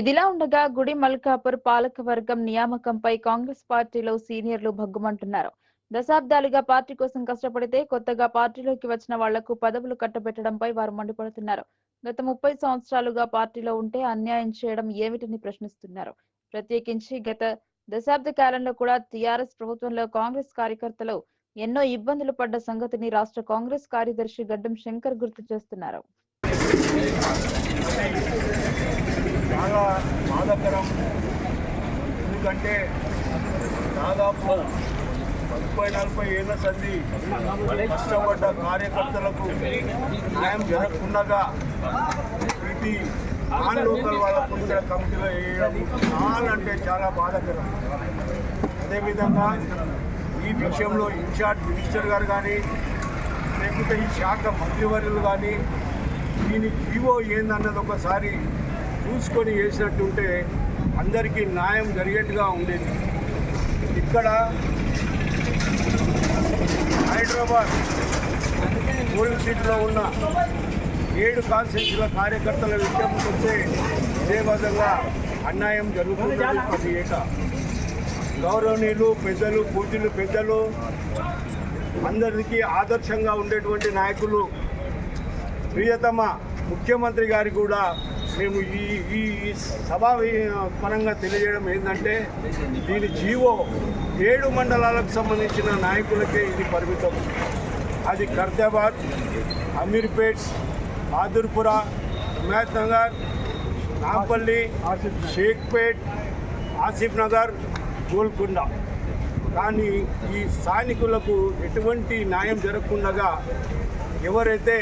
ఇదిలా ఉండగా గుడి మల్కాపూర్ పాలకవర్గం నియామకంపై కాంగ్రెస్ పార్టీలో సీనియర్లు భగ్గుమంటున్నారు. దశాబ్దాలుగా పార్టీ కోసం కష్టపడితే కొత్తగా పార్టీలోకి వచ్చిన వాళ్ళకు పదవులు కట్టబెట్టడంపై వారు మండిపడుతున్నారు. గత ముప్పై సంవత్సరాలుగా పార్టీలో ఉంటే అన్యాయం చేయడం ఏమిటని ప్రశ్నిస్తున్నారు. ప్రత్యేకించి గత దశాబ్ద కాలంలో కూడా టీఆర్ఎస్ ప్రభుత్వంలో కాంగ్రెస్ కార్యకర్తలు ఎన్నో ఇబ్బందులు పడ్డ సంగతిని రాష్ట్ర కాంగ్రెస్ కార్యదర్శి గడ్డం శంకర్ గుర్తు చేస్తున్నారు. చాలా బాధాకరం. ఎందుకంటే దాదాపు ముప్పై నలభై ఏళ్ళ సంధి కష్టపడ్డ కార్యకర్తలకు న్యాయం జరగకుండా ఇది నాన్ లోకల్ వాళ్ళకు ఇక్కడ కమిటీలో వేయడం చాలా అంటే చాలా బాధాకరం. అదేవిధంగా ఈ విషయంలో ఇన్ఛార్జ్ మినిస్టర్ గారు కానీ లేకపోతే ఈ శాఖ మంత్రివర్యులు కానీ దీని జీవో ఏందన్నది ఒకసారి చూసుకొని వేసినట్టుంటే అందరికీ న్యాయం జరిగేట్టుగా ఉండేది. ఇక్కడ హైదరాబాద్ పోలింగ్ సీట్లో ఉన్న ఏడు కాన్స్టిట్యూన్సీల కార్యకర్తల విషయం వస్తే ఇదే విధంగా అన్యాయం జరుగుతున్నది ప్రతి ఏట గౌరవనీయులు పెద్దలు పూజలు పెద్దలు అందరికీ ఆదర్శంగా ఉండేటువంటి నాయకులు ప్రియతమ ముఖ్యమంత్రి గారికి కూడా మేము ఈ ఈ సభా పరంగా తెలియజేయడం ఏంటంటే దీని జీవో ఏడు మండలాలకు సంబంధించిన నాయకులకే ఇది పరిమితం. అది ఖర్దాబాద్ అమీర్పేట్ ఆదుర్పుర హిమాయత్ నగర్ నాంపల్లి షేక్పేట్ ఆసిఫ్ నగర్ గోల్కొండ. కానీ ఈ స్థానికులకు ఎటువంటి న్యాయం జరగకుండా ఎవరైతే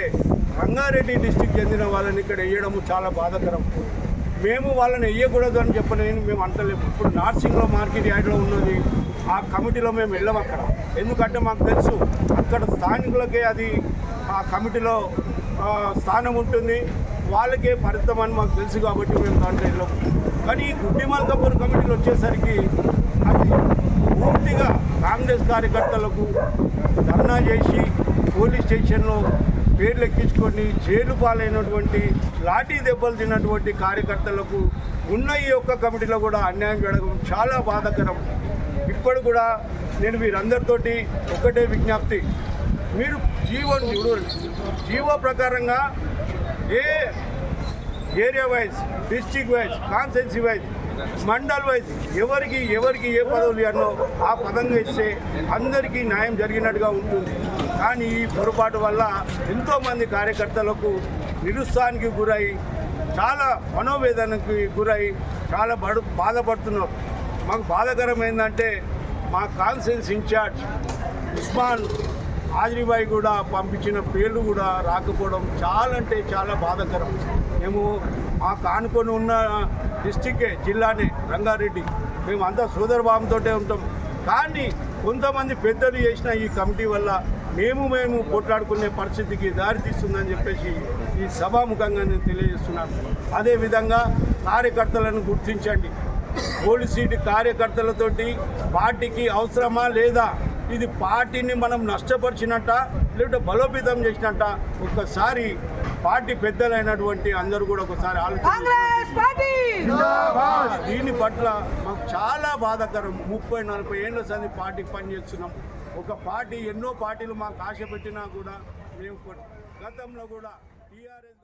రంగారెడ్డి డిస్టిక్ చెందిన వాళ్ళని ఇక్కడ వేయడము చాలా బాధాకరం. మేము వాళ్ళని వేయకూడదు అని చెప్పలేని మేము అంటలేము. ఇప్పుడు నార్సింగ్లో మార్కెట్ యార్డ్లో ఉన్నది. ఆ కమిటీలో మేము వెళ్ళాం అక్కడ. ఎందుకంటే మాకు తెలుసు అక్కడ స్థానికులకే అది ఆ కమిటీలో స్థానం ఉంటుంది. వాళ్ళకే ఫలితం అని మాకు తెలుసు కాబట్టి మేము దాంట్లో వెళ్ళాము కానీ ఈ గుడ్డి మల్కాపూర్ కమిటీలు వచ్చేసరికి అది పూర్తిగా కాంగ్రెస్ కార్యకర్తలకు ధర్నా చేసి పోలీస్ స్టేషన్లో పేర్లు ఎక్కించుకొని జైలు పాలైనటువంటి లాఠీ దెబ్బలు తిన్నటువంటి కార్యకర్తలకు ఉన్న ఈ ఒక్క కమిటీలో కూడా అన్యాయం జరగడం చాలా బాధాకరం. ఇప్పుడు కూడా నేను మీరందరితోటి ఒకటే విజ్ఞప్తి. మీరు జీవో చూడండి. జీవో ప్రకారంగా ఏ area wise district wise constituency wise mandal wise ఎవరికి ఎవరికి ఏ పదవులు అన్నో ఆ పదంగా ఇస్తే అందరికీ న్యాయం జరిగినట్టుగా ఉంటుంది. కానీ ఈ పొరపాటు వల్ల ఎంతోమంది కార్యకర్తలకు నిరుత్సాహానికి గురై చాలా మనోవేదనకి గురై చాలా బడు బాధపడుతున్నారు. మాకు బాధాకరం ఏంటంటే మా కాన్సెన్స్ ఇన్ఛార్జ్ ఉస్మాన్ హాజరీబాయి కూడా పంపించిన పేర్లు కూడా రాకపోవడం చాలా అంటే చాలా బాధాకరం. మేము మా కానుకొని ఉన్న డిస్టిక్కే జిల్లానే రంగారెడ్డి. మేము అంతా సోదరభావంతో ఉంటాం. కానీ కొంతమంది పెద్దలు చేసిన ఈ కమిటీ వల్ల మేము మేము పోట్లాడుకునే పరిస్థితికి దారితీస్తుందని చెప్పేసి ఈ సభాముఖంగా నేను తెలియజేస్తున్నాను. అదేవిధంగా కార్యకర్తలను గుర్తించండి. పోలీస్ కార్యకర్తలతోటి పార్టీకి అవసరమా లేదా ఇది పార్టీని మనం నష్టపరిచినట్ట లేదంటే బలోపేతం చేసినట్ట ఒక్కసారి పార్టీ పెద్దలైనటువంటి అందరూ కూడా ఒకసారి ఆలోచించారు దీని పట్ల మాకు చాలా బాధాకరం. ముప్పై నలభై ఏళ్ళ సంది పార్టీకి పనిచేస్తున్నాం. ఒక పార్టీ ఎన్నో పార్టీలు మాకు ఆశ పెట్టినా కూడా మేము గతంలో కూడా టీఆర్ఎస్